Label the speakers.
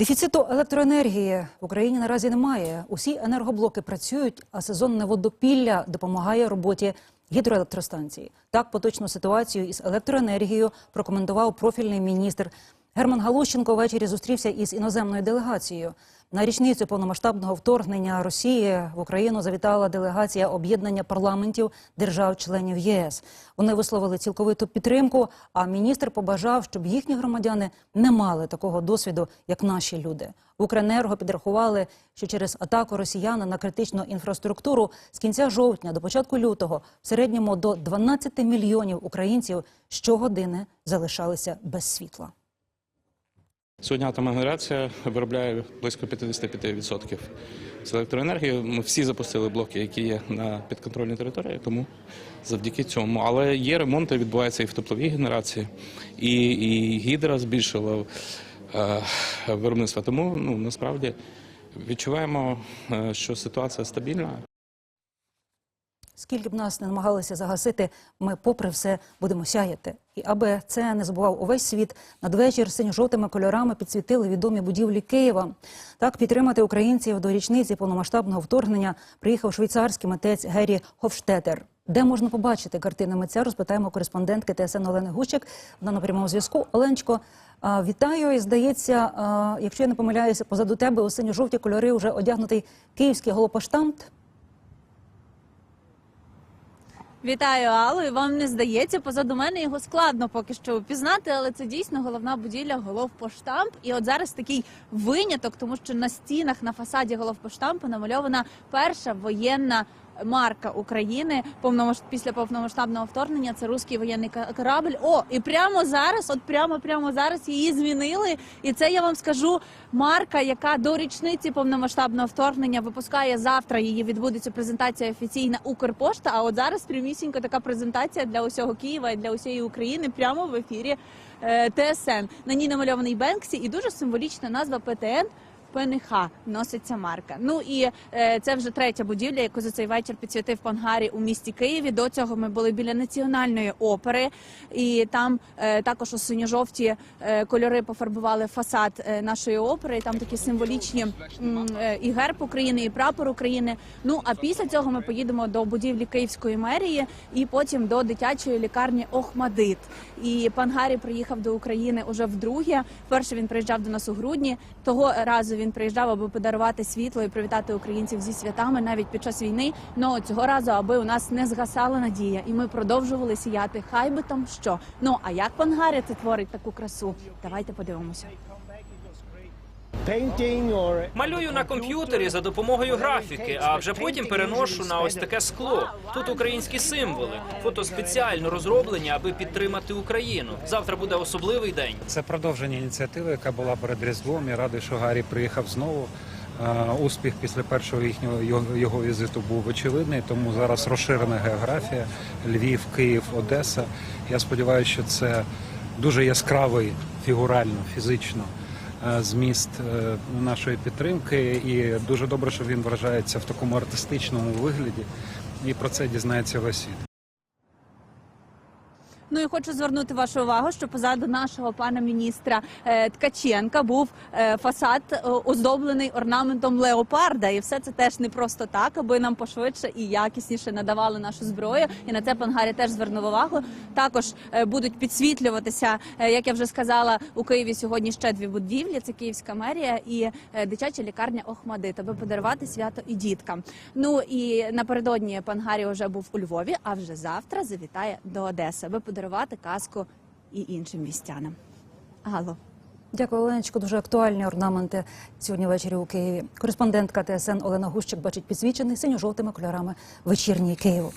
Speaker 1: Дефіциту електроенергії в Україні наразі немає. Усі енергоблоки працюють, а сезонне водопілля допомагає роботі гідроелектростанції. Так поточну ситуацію із електроенергією прокоментував профільний міністр. Герман Галущенко ввечері зустрівся із іноземною делегацією. На річницю повномасштабного вторгнення Росії в Україну завітала делегація об'єднання парламентів держав-членів ЄС. Вони висловили цілковиту підтримку. А міністр побажав, щоб їхні громадяни не мали такого досвіду, як наші люди. В Укренерго підрахували, що через атаку росіян на критичну інфраструктуру з кінця жовтня до початку лютого в середньому до 12 мільйонів українців щогодини залишалися без світла.
Speaker 2: Сьогодні атомна генерація виробляє близько 55% з електроенергії. Ми всі запустили блоки, які є на підконтрольній території, тому завдяки цьому. Але є ремонти, відбуваються і в тепловій генерації, і, і гідра збільшила е, виробництво. Тому ну, насправді відчуваємо, е, що ситуація стабільна.
Speaker 1: Скільки б нас не намагалися загасити, ми, попри все, будемо сяяти. І аби це не забував увесь світ, надвечір синьо-жовтими кольорами підсвітили відомі будівлі Києва. Так підтримати українців до річниці повномасштабного вторгнення приїхав швейцарський митець Гері Хофштетер. Де можна побачити картини митця, розпитаємо кореспондентки ТСН Олени Гущик. Вона на прямому зв'язку. Оленечко, а, вітаю. І здається, якщо я не помиляюся, позаду тебе у синьо-жовті кольори вже одягнутий київський голопоштамт.
Speaker 3: Вітаю, Алло. І вам не здається, позаду мене його складно поки що впізнати, але це дійсно головна будівля головпоштамп. І от зараз такий виняток, тому що на стінах на фасаді головпоштампу намальована перша воєнна. Марка України повномасш... після повномасштабного вторгнення це руський воєнний корабль. О, і прямо зараз, от прямо прямо зараз її змінили. І це я вам скажу марка, яка до річниці повномасштабного вторгнення випускає завтра. Її відбудеться презентація офіційна Укрпошта. А от зараз прямісінько така презентація для усього Києва і для усієї України прямо в ефірі е, ТСН. На ній намальований Бенксі і дуже символічна назва ПТН. ПНХ носиться марка. Ну і е, це вже третя будівля, яку за цей вечір підсвятив пан Гарі у місті Києві. До цього ми були біля національної опери, і там е, також у синьо-жовті е, кольори пофарбували фасад е, нашої опери. І там такі символічні м, е, і герб України, і прапор України. Ну а після цього ми поїдемо до будівлі Київської мерії і потім до дитячої лікарні Охмадит. І пан Гарі приїхав до України уже вдруге. Вперше він приїжджав до нас у грудні. Того разу він приїжджав, аби подарувати світло і привітати українців зі святами навіть під час війни. Ну цього разу, аби у нас не згасала надія, і ми продовжували сіяти. Хай би там що. Ну а як пан Гарі це творить таку красу? Давайте подивимося.
Speaker 4: Малюю на комп'ютері за допомогою графіки, а вже потім переношу на ось таке скло. Тут українські символи. Фото спеціально розроблені, аби підтримати Україну. Завтра буде особливий день.
Speaker 5: Це продовження ініціативи, яка була перед Різдвом. Я радий, що Гаррі приїхав знову. Е, Успіх після першого їхнього його- візиту був очевидний, тому зараз розширена географія Львів, Київ, Одеса. Я сподіваюся, що це дуже яскравий фігурально, фізично зміст е, нашої підтримки. І дуже добре, що він вражається в такому артистичному вигляді. І про це дізнається весь світ.
Speaker 3: Ну і хочу звернути вашу увагу, що позаду нашого пана міністра е, Ткаченка був е, фасад е, оздоблений орнаментом леопарда, і все це теж не просто так, аби нам пошвидше і якісніше надавали нашу зброю. І на це пан Гарі теж звернув увагу. Також будуть підсвітлюватися, як я вже сказала, у Києві сьогодні ще дві будівлі: це Київська мерія і дитяча лікарня Охмадит, аби подарувати свято і діткам. Ну і напередодні пан Гарі вже був у Львові, а вже завтра завітає до Одеси, аби подарувати казку і іншим містянам. Гало.
Speaker 1: Дякую, Оленечко. Дуже актуальні орнаменти сьогодні ввечері у Києві. Кореспондентка ТСН Олена Гущик бачить підсвічений синьо-жовтими кольорами вечірній Києву.